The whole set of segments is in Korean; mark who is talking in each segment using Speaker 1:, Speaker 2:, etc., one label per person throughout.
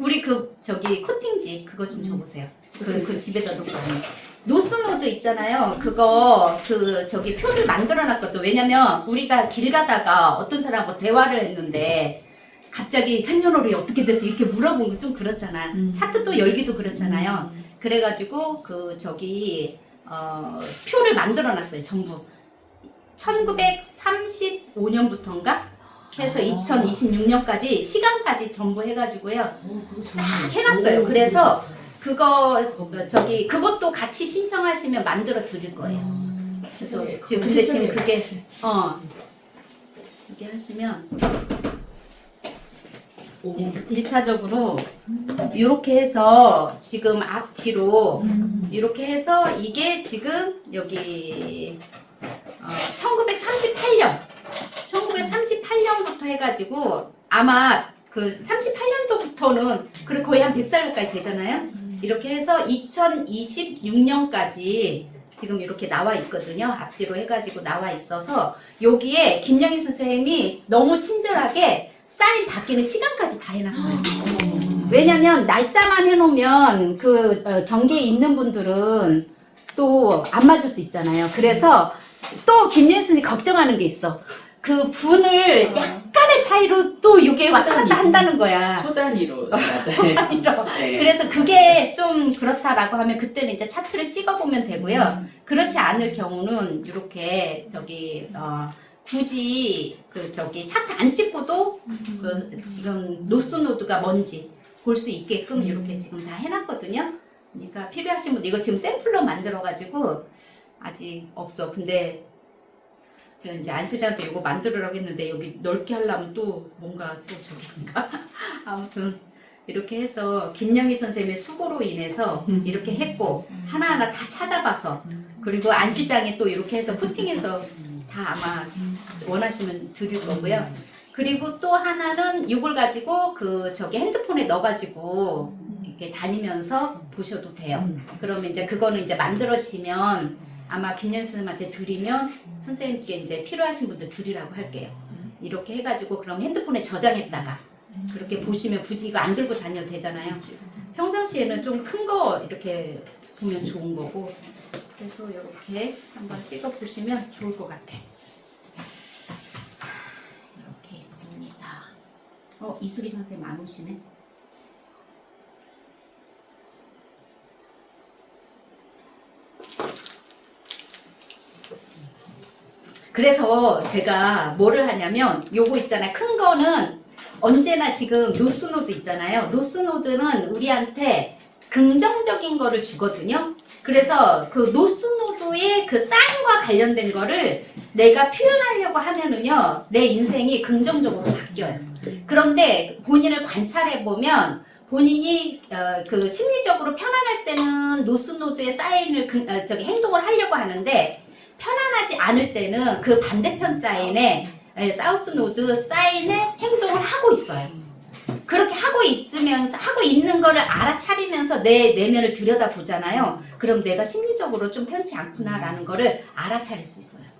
Speaker 1: 우리 그 저기 코팅지 그거 좀 줘보세요. 그, 그 집에다 놓고 다니. 노스노드 있잖아요. 그거 그 저기 표를 만들어놨거든. 왜냐면 우리가 길 가다가 어떤 사람하고 대화를 했는데 갑자기 생년월일이 어떻게 돼서 이렇게 물어본 거 좀 그렇잖아.
Speaker 2: 음.
Speaker 1: 차트 또 열기도 그렇잖아요. 그래가지고 그 저기 어, 표를 만들어놨어요. 전부 1935년부터인가 해서
Speaker 2: 아.
Speaker 1: 2026년까지 시간까지 전부 해가지고요.
Speaker 2: 오, 그거
Speaker 1: 싹. 해놨어요.
Speaker 2: 오,
Speaker 1: 그래서 그거 어, 저기 그것도 같이 신청하시면 만들어 드릴 거예요.
Speaker 2: 음,
Speaker 1: 그래서
Speaker 2: 세상에,
Speaker 1: 지금
Speaker 2: 그거
Speaker 1: 근데 지금. 그게 어 이게 하시면
Speaker 2: 오.
Speaker 1: 1차적으로 이렇게 해서 지금 앞뒤로
Speaker 2: 음.
Speaker 1: 이렇게 해서 이게 지금 여기 어, 1938년 1938년부터 해가지고 아마 그 38년도부터는 그래 거의 한 100살 가까이 되잖아요. 이렇게 해서 2026년까지 지금 이렇게 나와 있거든요. 앞뒤로 해가지고 나와 있어서 여기에 김영희 선생님이 너무 친절하게 사인 받기는 시간까지 다 해놨어요. 왜냐면 날짜만 해놓으면 그 어, 경계에 있는 분들은 또 안 맞을 수 있잖아요. 그래서 또 선생님 걱정하는 게 있어. 그 분을
Speaker 2: 어.
Speaker 1: 약간의 차이로 또 이게 왔다 갔다
Speaker 2: 초단위.
Speaker 1: 한다는 거야.
Speaker 2: 초단위로.
Speaker 1: 초단위로.
Speaker 2: 네.
Speaker 1: 그래서 그게 좀 그렇다라고 하면 그때는 이제 차트를 찍어보면 되고요.
Speaker 2: 음.
Speaker 1: 그렇지 않을 경우는 이렇게 저기 어, 굳이 그 저기 차트 안 찍고도 그 지금 노스 노드가 뭔지 볼 수 있게끔
Speaker 2: 음.
Speaker 1: 이렇게 지금 다 해놨거든요. 그러니까 필요하신 분들 이거 지금 샘플로 만들어가지고 아직 없어. 근데 저 이제 안 실장한테 이거 만들으라고 했는데 여기 넓게 하려면 또 뭔가 또 저기인가 아무튼 이렇게 해서 김영희 선생님의 수고로 인해서
Speaker 2: 음.
Speaker 1: 이렇게 했고
Speaker 2: 음.
Speaker 1: 하나하나 다 찾아봐서 그리고 안 실장이 또 이렇게 해서 코팅해서 다 아마 원하시면 드릴 거고요. 그리고 또 하나는 이걸 가지고 그 저기 핸드폰에 넣어가지고 이렇게 다니면서 보셔도 돼요.
Speaker 2: 음.
Speaker 1: 그러면 이제 그거는 이제 만들어지면 아마 김연 선생님한테 드리면 선생님께 이제 필요하신 분들 드리라고 할게요. 이렇게 해가지고 그럼 핸드폰에 저장했다가 그렇게 보시면 굳이 이거 안 들고 다녀도 되잖아요. 평상시에는 좀 큰 거 이렇게 보면 좋은 거고 그래서 이렇게 한번 찍어 보시면 좋을 것 같아. 이렇게 있습니다. 어 이수리 선생님 안 오시네. 그래서 제가 뭐를 하냐면 요거 있잖아요. 큰 거는 언제나 지금 노스노드 있잖아요. 노스노드는 우리한테 긍정적인 거를 주거든요. 그래서 그 노스노드의 그 사인과 관련된 거를 내가 표현하려고 하면은요, 내 인생이 긍정적으로 바뀌어요. 그런데 본인을 관찰해 보면 본인이 어, 그 심리적으로 편안할 때는 노스노드의 사인을 그, 어, 저기 행동을 하려고 하는데 편안하지 않을 때는 그 반대편 사인에 예, 사우스 노드 사인의 행동을 하고 있어요. 그렇게 하고 있으면서 하고 있는 거를 알아차리면서 내 내면을 들여다 보잖아요. 그럼 내가 심리적으로 좀 편치 않구나라는 거를 알아차릴 수 있어요.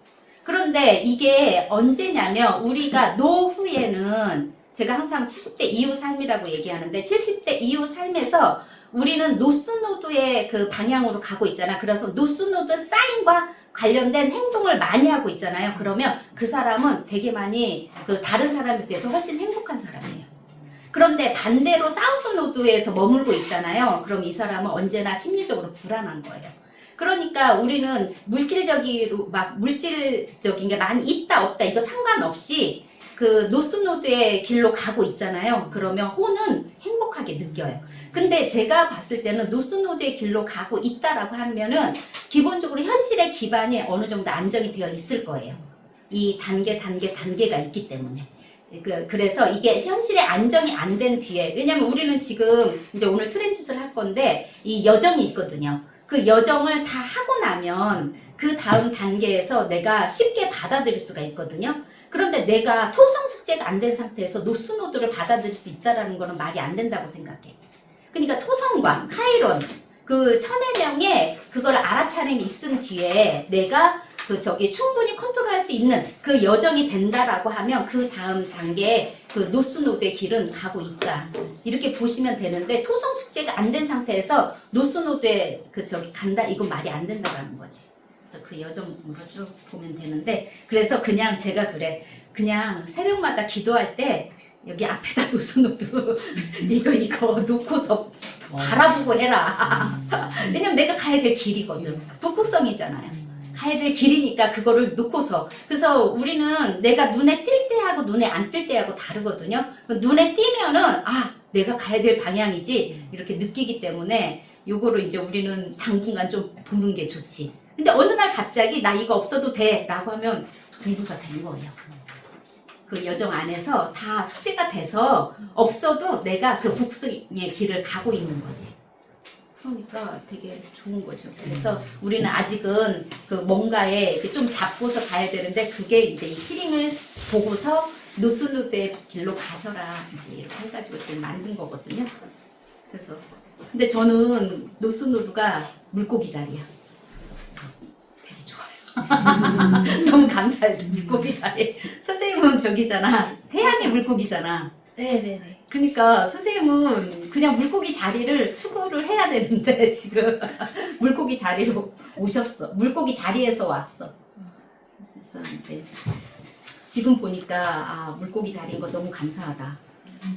Speaker 1: 그런데 이게 언제냐면 우리가 노후에는 제가 항상 70대 이후 삶이라고 얘기하는데 70대 이후 삶에서 우리는 노스노드의 그 방향으로 가고 있잖아. 그래서 노스노드 사인과 관련된 행동을 많이 하고 있잖아요. 그러면 그 사람은 되게 많이 그 다른 사람에 비해서 훨씬 행복한 사람이에요. 그런데 반대로 사우스 노드에서 머물고 있잖아요. 그럼 이 사람은 언제나 심리적으로 불안한 거예요. 그러니까 우리는 물질적으로 막 물질적인 게 많이 있다 없다 이거 상관없이 그 노스노드의 길로 가고 있잖아요. 그러면 호는 행복하게 느껴요. 근데 제가 봤을 때는 노스노드의 길로 가고 있다라고 하면은 기본적으로 현실의 기반이 어느 정도 안정이 되어 있을 거예요. 이 단계, 단계, 단계가 있기 때문에. 그, 그래서 이게 현실에 안정이 안 된 뒤에, 왜냐면 우리는 지금 이제 오늘 트랜짓을 할 건데, 이 여정이 있거든요. 그 여정을 다 하고 나면 그 다음 단계에서 내가 쉽게 받아들일 수가 있거든요. 그런데 내가 토성 숙제가 안 된 상태에서 노스노드를 받아들일 수 있다라는 거는 말이 안 된다고 생각해. 그러니까 토성과 카이론 그 천의 명에 그걸 알아차림이 있은 뒤에 내가 그 저기 충분히 컨트롤할 수 있는 그 여정이 된다라고 하면 그 다음 단계에 그 노스노드의 길은 가고 있다. 이렇게 보시면 되는데 토성 숙제가 안 된 상태에서 노스노드에 그 저기 간다 이건 말이 안 된다라는 거지. 그래서 그 여정으로 쭉 보면 되는데 그래서 그냥 제가 그래 그냥 새벽마다 기도할 때 여기 앞에다 노스노드 이거 이거 놓고서 바라보고 해라. 왜냐면 내가 가야 될 길이거든. 북극성이잖아요. 가야 될 길이니까 그거를 놓고서 그래서 우리는 내가 눈에 띌 때하고 눈에 안 띌 때하고 다르거든요. 눈에 띄면은 아 내가 가야 될 방향이지 이렇게 느끼기 때문에 요거를 이제 우리는 당분간 좀 보는 게 좋지. 근데 어느 날 갑자기 나 이거 없어도 돼 라고 하면 공부가 된 거예요. 그 여정 안에서 다 숙제가 돼서 없어도 내가 그 북승의 길을 가고 있는 거지. 그러니까 되게 좋은 거죠. 그래서 우리는 아직은 그 뭔가에 좀 잡고서 가야 되는데 그게 이제 이 히링을 보고서 노스누드의 길로 가셔라 이렇게 해가지고 지금 만든 거거든요. 그래서 근데 저는 노스누드가 물고기 자리야. 좋아요. 너무 감사해요. 물고기 자리. 선생님은 저기잖아. 태양의 물고기잖아.
Speaker 2: 네네네.
Speaker 1: 그러니까 선생님은 그냥 물고기 자리를 추구를 해야 되는데 지금 물고기 자리로 오셨어. 물고기 자리에서 왔어. 그래서 이제 지금 보니까 아 물고기 자리인 거 너무 감사하다.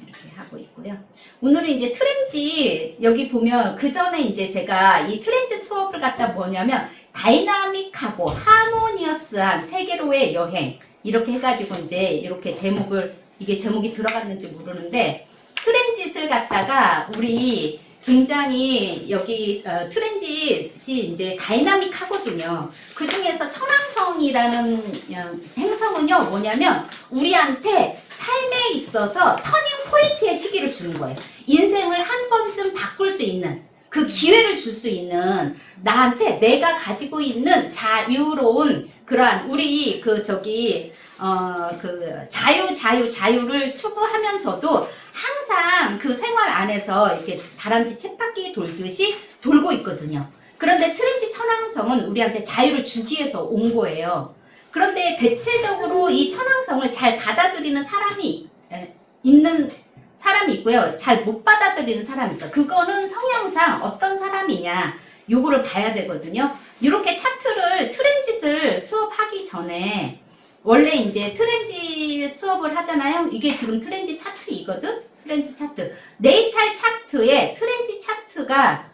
Speaker 1: 이렇게 하고 있고요. 오늘은 이제 트렌지 여기 보면 그 전에 이제 제가 이 트렌지 수업을 갖다 뭐냐면 다이나믹하고 하모니어스한 세계로의 여행 이렇게 해가지고 이제 이렇게 제목을 이게 제목이 들어갔는지 모르는데 트렌짓을 갖다가 우리 굉장히 여기 어, 트렌짓이 이제 다이나믹하거든요. 그 중에서 천왕성이라는 어, 행성은요 뭐냐면 우리한테 삶에 있어서 터닝 포인트의 시기를 주는 거예요. 인생을 한 번쯤 바꿀 수 있는 그 기회를 줄 수 있는 나한테 내가 가지고 있는 자유로운 그러한 우리 그 저기 어 그 자유 자유 자유를 추구하면서도 항상 그 생활 안에서 이렇게 다람쥐 쳇바퀴 돌듯이 돌고 있거든요. 그런데 트렌지 천왕성은 우리한테 자유를 주기 위해서 온 거예요. 그런데 대체적으로 이 천왕성을 잘 받아들이는 사람이 에, 있는 사람이 있고요. 잘 못 받아들이는 사람이 있어. 그거는 성향상 어떤 사람이냐 요거를 봐야 되거든요. 이렇게 차트를 트렌짓을 수업하기 전에 원래 이제 트렌지 수업을 하잖아요. 이게 지금 트렌지 차트이거든. 트렌지 차트. 네이탈 차트에 트렌지 차트가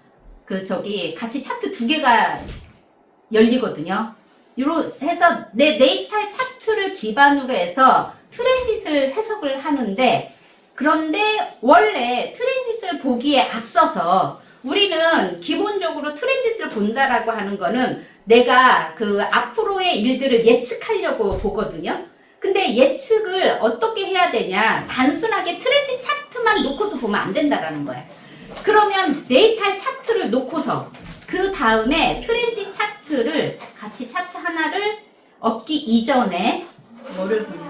Speaker 1: 그 저기 같이 차트 두 개가 열리거든요. 요로 해서 내 네이탈 차트를 기반으로 해서 트렌짓을 해석을 하는데 그런데 원래 트렌짓을 보기에 앞서서 우리는 기본적으로 트렌짓을 본다라고 하는 거는 내가 그 앞으로의 일들을 예측하려고 보거든요. 근데 예측을 어떻게 해야 되냐? 단순하게 트렌짓 차트만 놓고서 보면 안 된다라는 거야. 그러면 네이탈 차트를 놓고서 그 다음에 트렌짓 차트를 같이 차트 하나를 얻기 이전에 뭐를 보냐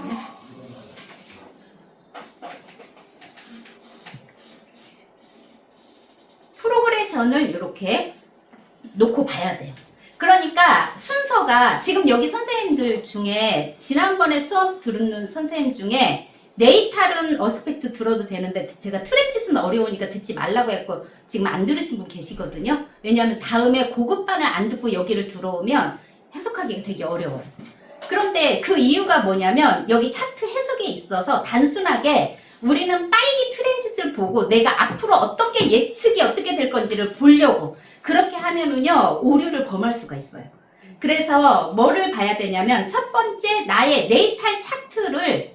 Speaker 1: 면 프로그레션을 이렇게 놓고 봐야 돼요. 그러니까 순서가 지금 여기 선생님들 중에 지난번에 수업 들은 선생님 중에 네이탈은 어스펙트 들어도 되는데 제가 트렌짓은 어려우니까 듣지 말라고 했고 지금 안 들으신 분 계시거든요. 왜냐하면 다음에 고급반을 안 듣고 여기를 들어오면 해석하기가 되게 어려워요. 그런데 그 이유가 뭐냐면 여기 차트 해석에 있어서 단순하게 우리는 빨리 트렌짓을 보고 내가 앞으로 어떻게 예측이 어떻게 될 건지를 보려고 그렇게 하면은요 오류를 범할 수가 있어요. 그래서 뭐를 봐야 되냐면 첫 번째 나의 네이탈 차트를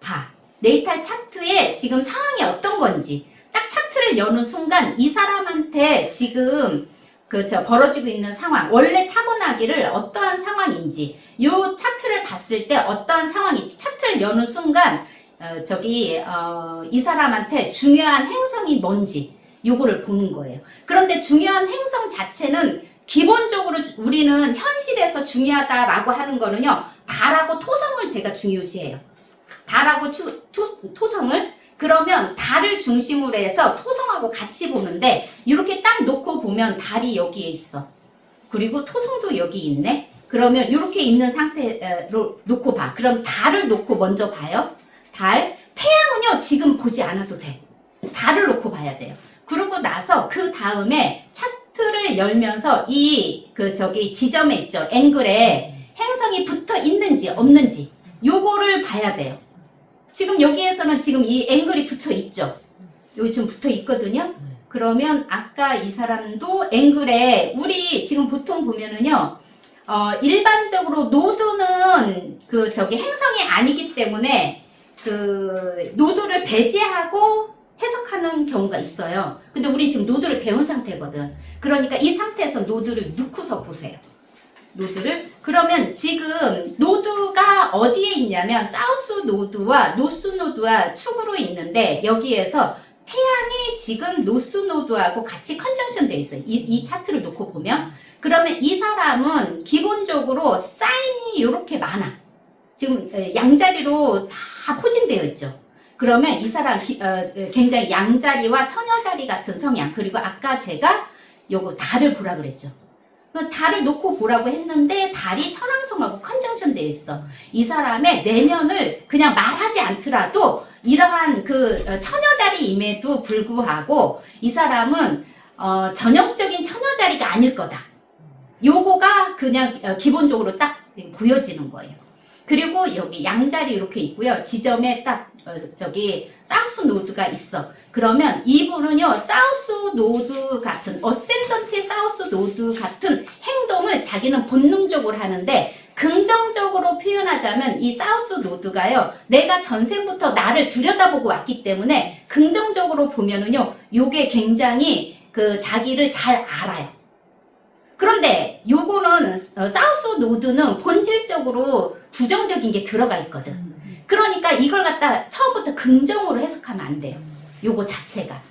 Speaker 1: 봐. 네이탈 차트에 지금 상황이 어떤 건지 딱 차트를 여는 순간 이 사람한테 지금 그저 벌어지고 있는 상황 원래 타고나기를 어떠한 상황인지 요 차트를 봤을 때 어떠한 상황인지 차트를 여는 순간 어, 저기 어, 이 사람한테 중요한 행성이 뭔지 요거를 보는 거예요. 그런데 중요한 행성 자체는 기본적으로 우리는 현실에서 중요하다라고 하는 거는요. 달하고 토성을 제가 중요시해요. 달하고 추, 토, 토성을 그러면 달을 중심으로 해서 토성하고 같이 보는데 이렇게 딱 놓고 보면 달이 여기에 있어. 그리고 토성도 여기 있네. 그러면 이렇게 있는 상태로 놓고 봐. 그럼 달을 놓고 먼저 봐요. 달. 태양은요, 지금 보지 않아도 돼. 달을 놓고 봐야 돼요. 그러고 나서 그 다음에 차트를 열면서 이 그 저기 지점에 있죠. 앵글에 행성이 붙어 있는지 없는지 요거를 봐야 돼요. 지금 여기에서는 지금 이 앵글이 붙어 있죠. 여기 지금 붙어 있거든요. 그러면 아까 이 사람도 앵글에 우리 지금 보통 보면은요. 어, 일반적으로 노드는 그 저기 행성이 아니기 때문에 그 노드를 배제하고 해석하는 경우가 있어요. 근데 우리 지금 노드를 배운 상태거든. 그러니까 이 상태에서 노드를 넣고서 보세요. 노드를 그러면 지금 노드가 어디에 있냐면 사우스 노드와 노스 노드와 축으로 있는데 여기에서 태양이 지금 노스 노드하고 같이 컨정션 돼 있어요. 이, 이 차트를 놓고 보면 그러면 이 사람은 기본적으로 사인이 이렇게 많아. 지금 에, 양자리로 다 포진되어 있죠. 그러면 이 사람 기- 어, 어, 굉장히 양자리와 처녀자리 같은 성향 그리고 아까 제가 요거 달을 보라 그랬죠. 그 달을 놓고 보라고 했는데 달이 천왕성하고 컨정션 되어 있어. 이 사람의 내면을 그냥 말하지 않더라도 이러한 그 어, 처녀자리임에도 불구하고 이 사람은 어, 전형적인 처녀자리가 아닐 거다. 요거가 그냥 어, 기본적으로 딱 보여지는 거예요. 그리고 여기 양자리 이렇게 있고요. 지점에 딱 어, 저기 사우스 노드가 있어. 그러면 이분은요 사우스 노드 같은 어센던트의 사우스 노드 같은 행동을 자기는 본능적으로 하는데 긍정적으로 표현하자면 이 사우스 노드가요 내가 전생부터 나를 들여다보고 왔기 때문에 긍정적으로 보면은요 요게 굉장히 그 자기를 잘 알아요. 그런데 요거는 어, 사우스 노드는 본질적으로 부정적인 게 들어가 있거든. 그러니까 이걸 갖다 처음부터 긍정으로 해석하면 안 돼요. 요거 자체가.